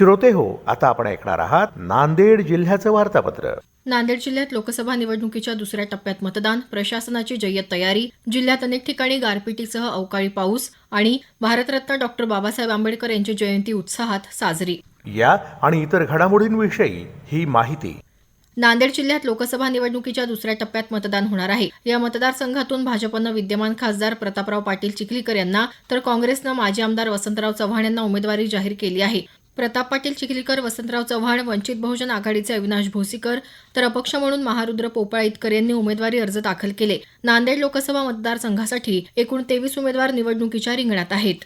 श्रोते हो. आता आपण ऐकणार आहात नांदेड जिल्ह्याचं वार्तापत्र. नांदेड जिल्ह्यात लोकसभा निवडणुकीच्या दुसऱ्या टप्प्यात मतदान प्रशासनाची जय्यत तयारी जिल्ह्यात अनेक ठिकाणी गारपिटीसह अवकाळी पाऊस आणि भारतरत्न डॉक्टर बाबासाहेब आंबेडकर यांची जयंती उत्साहात साजरी. या आणि इतर घडामोडींविषयी ही माहिती. नांदेड जिल्ह्यात लोकसभा निवडणुकीच्या दुसऱ्या टप्प्यात मतदान होणार आहे. या मतदारसंघातून भाजपनं विद्यमान खासदार प्रतापराव पाटील चिखलीकर यांना तर काँग्रेसनं माजी आमदार वसंतराव चव्हाण यांना उमेदवारी जाहीर केली आहे. प्रताप पाटील चिखलीकर वसंतराव चव्हाण वंचित बहुजन आघाडीचे अविनाश भोसीकर तर अपक्ष म्हणून महारुद्र पोपळा इतकर यांनी उमेदवारी अर्ज दाखल केले. नांदेड लोकसभा मतदारसंघासाठी एकूण तेवीस उमेदवार निवडणुकीच्या रिंगणात आहेत.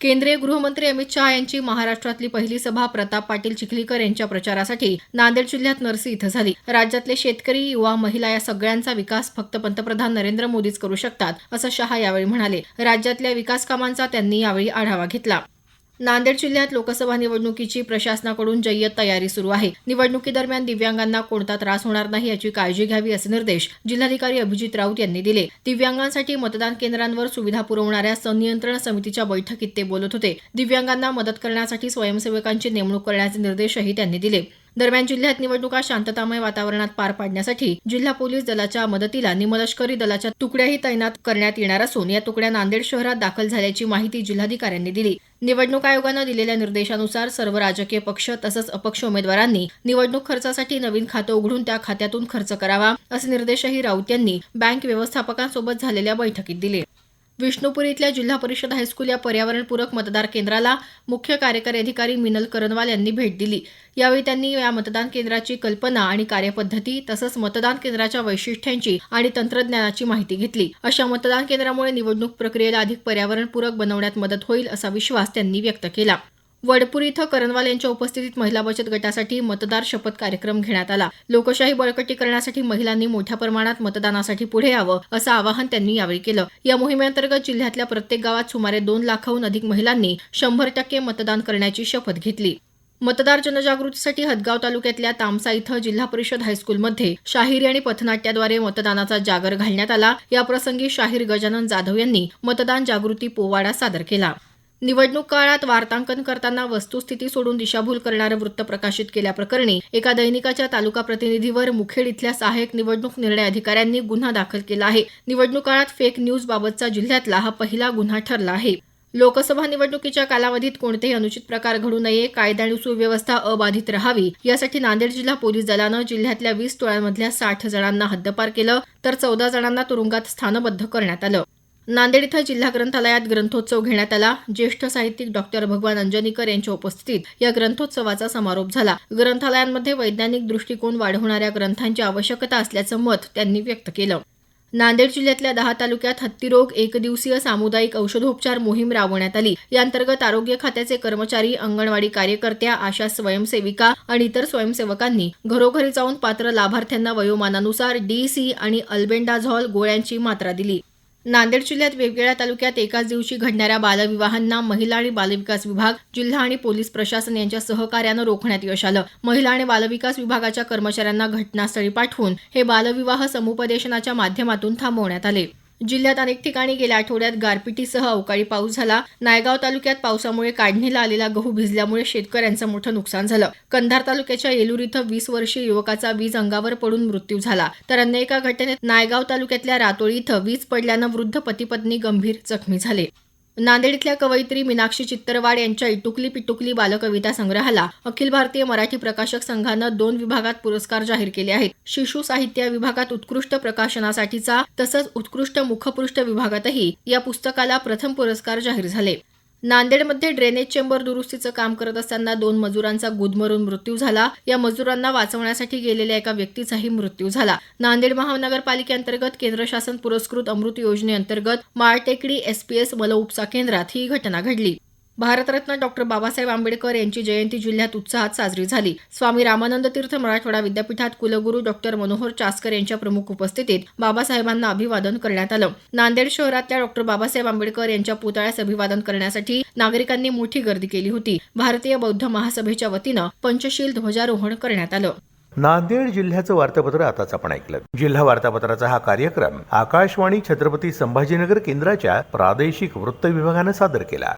केंद्रीय गृहमंत्री अमित शहा यांची महाराष्ट्रातली पहिली सभा प्रताप पाटील चिखलीकर यांच्या प्रचारासाठी नांदेड जिल्ह्यात नरसी इथं झाली. राज्यातले शेतकरी युवा महिला या सगळ्यांचा विकास फक्त पंतप्रधान नरेंद्र मोदीच करू शकतात असं शहा यावेळी म्हणाले. राज्यातल्या विकास कामांचा त्यांनी यावेळी आढावा घेतला. नांदेड जिल्ह्यात लोकसभा निवडणुकीची प्रशासनाकडून जय्यत तयारी सुरू आहे. निवडणुकीदरम्यान दिव्यांगांना कोणता त्रास होणार नाही याची काळजी घ्यावी असे निर्देश जिल्हाधिकारी अभिजित राऊत यांनी दिले. दिव्यांगांसाठी मतदान केंद्रांवर सुविधा पुरवणाऱ्या संनियंत्रण समितीच्या बैठकीत ते बोलत होते. दिव्यांगांना मदत करण्यासाठी स्वयंसेवकांची नेमणूक करण्याचे निर्देशही त्यांनी दिले. दरम्यान जिल्ह्यात निवडणुका शांततामय वातावरणात पार पाडण्यासाठी जिल्हा पोलीस दलाच्या मदतीला निमलष्करी दलाच्या तुकड्याही तैनात करण्यात येणार असून या तुकड्या नांदेड शहरात दाखल झाल्याची माहिती जिल्हाधिकाऱ्यांनी दिली. निवडणूक आयोगानं दिलेल्या निर्देशानुसार सर्व राजकीय पक्ष तसंच अपक्ष उमेदवारांनी निवडणूक खर्चासाठी नवीन खातं उघडून त्या खात्यातून खर्च करावा असे निर्देशही राऊत यांनी बँक व्यवस्थापकांसोबत झालेल्या बैठकीत दिले. विष्णुपुरी इथल्या जिल्हा परिषद हायस्कूल या पर्यावरणपूरक मतदार केंद्राला मुख्य कार्यकारी अधिकारी मिनल करनवाल यांनी भेट दिली. यावेळी त्यांनी या मतदान केंद्राची कल्पना आणि कार्यपद्धती तसंच मतदान केंद्राच्या वैशिष्ट्यांची आणि तंत्रज्ञानाची माहिती घेतली. अशा मतदान केंद्रामुळे निवडणूक प्रक्रियेला अधिक पर्यावरणपूरक बनवण्यात मदत होईल असा विश्वास त्यांनी व्यक्त केला. वडपूर इथं करनवाल यांच्या उपस्थितीत महिला बचत गटासाठी मतदार शपथ कार्यक्रम घेण्यात आला. लोकशाही बळकटी करण्यासाठी महिलांनी मोठ्या प्रमाणात मतदानासाठी पुढे यावं असं आवाहन त्यांनी यावेळी केलं. या मोहिमेअंतर्गत जिल्ह्यातल्या प्रत्येक गावात सुमारे दोन लाखाहून अधिक महिलांनी शंभर टक्के मतदान करण्याची शपथ घेतली. मतदार जनजागृतीसाठी हदगाव तालुक्यातल्या तामसा इथं जिल्हा परिषद हायस्कूलमध्ये शाहिरी आणि पथनाट्याद्वारे मतदानाचा जागर घालण्यात आला. याप्रसंगी शाहीर गजानन जाधव यांनी मतदान जागृती पोवाडा सादर केला. निवडणूक काळात वार्तांकन करताना वस्तुस्थिती सोडून दिशाभूल करणारं वृत्त प्रकाशित केल्याप्रकरणी एका दैनिकाच्या तालुका प्रतिनिधीवर मुखेड इथल्या सहाय्यक निवडणूक निर्णय अधिकाऱ्यांनी गुन्हा दाखल केला आहे. निवडणूक काळात फेक न्यूज बाबतचा जिल्ह्यातला हा पहिला गुन्हा ठरला आहे. लोकसभा निवडणुकीच्या कालावधीत कोणतेही अनुचित प्रकार घडू नये कायदा आणि सुव्यवस्था अबाधित राहावी यासाठी नांदेड जिल्हा पोलीस दलानं जिल्ह्यातल्या वीस टोळ्यांमधल्या साठ जणांना हद्दपार केलं तर चौदा जणांना तुरुंगात स्थानबद्ध करण्यात आलं. नांदेड इथं जिल्हा ग्रंथालयात ग्रंथोत्सव घेण्यात आला. ज्येष्ठ साहित्यिक डॉक्टर भगवान अंजनीकर यांच्या उपस्थितीत या ग्रंथोत्सवाचा समारोप झाला. ग्रंथालयांमध्ये वैज्ञानिक दृष्टिकोन वाढवणाऱ्या ग्रंथांची आवश्यकता असल्याचं मत त्यांनी व्यक्त केलं. नांदेड जिल्ह्यातल्या दहा तालुक्यात हत्तीरोग एकदिवसीय सामुदायिक औषधोपचार मोहीम राबवण्यात आली. याअंतर्गत आरोग्य खात्याचे कर्मचारी अंगणवाडी कार्यकर्त्या आशा स्वयंसेविका आणि इतर स्वयंसेवकांनी घरोघरी जाऊन पात्र लाभार्थ्यांना वयोमानानुसार डी सी आणि अल्बेंडाझॉल गोळ्यांची मात्रा दिली. नांदेड जिल्ह्यात वेगवेगळ्या तालुक्यात एकाच दिवशी घडणाऱ्या बालविवाहांना महिला आणि बालविकास विभाग जिल्हा आणि पोलीस प्रशासन यांच्या सहकार्यानं रोखण्यात यश आलं. महिला आणि बालविकास विभागाच्या कर्मचाऱ्यांना घटनास्थळी पाठवून हे बालविवाह समुपदेशनाच्या माध्यमातून थांबवण्यात आले. जिल्ह्यात अनेक ठिकाणी गेल्या आठवड्यात गारपिटीसह अवकाळी पाऊस झाला. नायगाव तालुक्यात पावसामुळे काढणीला आलेला गहू भिजल्यामुळे शेतकऱ्यांचं मोठं नुकसान झालं. कंधार तालुक्याच्या येलूर इथं वीस वर्षीय युवकाचा वीज अंगावर पडून मृत्यू झाला. तर अन्य एका घटनेत नायगाव तालुक्यातल्या रातोळी इथं वीज पडल्यानं वृद्ध पती पत्नी गंभीर जखमी झाले. नांदेड इथल्या कवयित्री मीनाक्षी चित्तरवाड यांच्या इटुकली पिटुकली बालकविता संग्रहाला अखिल भारतीय मराठी प्रकाशक संघानं दोन विभागात पुरस्कार जाहीर केले आहेत. शिशु साहित्य विभागात उत्कृष्ट प्रकाशनासाठीचा तसंच उत्कृष्ट मुखपृष्ठ विभागातही या पुस्तकाला प्रथम पुरस्कार जाहीर झाले. नांदेडमध्ये ड्रेनेज चेंबर दुरुस्तीचं काम करत असताना दोन मजुरांचा गुदमरून मृत्यू झाला. या मजुरांना वाचवण्यासाठी गेलेल्या एका व्यक्तीचाही मृत्यू झाला. नांदेड महानगरपालिकेअंतर्गत केंद्र शासन पुरस्कृत अमृत योजनेअंतर्गत माळटेकडी एसपीएस मलउपसा केंद्रात ही घटना घडली. भारतरत्न डॉक्टर बाबासाहेब आंबेडकर यांची जयंती जिल्ह्यात उत्साहात साजरी झाली. स्वामी रामानंद तीर्थ मराठवाडा विद्यापीठात कुलगुरू डॉक्टर मनोहर चासकर यांच्या प्रमुख उपस्थितीत बाबासाहेबांना अभिवादन करण्यात आलं. नांदेड शहरातल्या डॉक्टर बाबासाहेब आंबेडकर यांच्या पुतळ्यास अभिवादन करण्यासाठी नागरिकांनी मोठी गर्दी केली होती. भारतीय बौद्ध महासभेच्या वतीनं पंचशील ध्वजारोहण करण्यात आलं. नांदेड जिल्ह्याचं वार्तापत्र आताच आपण ऐकलं. जिल्हा वार्तापत्राचा हा कार्यक्रम आकाशवाणी छत्रपती संभाजीनगर केंद्राच्या प्रादेशिक वृत्त विभागानं सादर केला.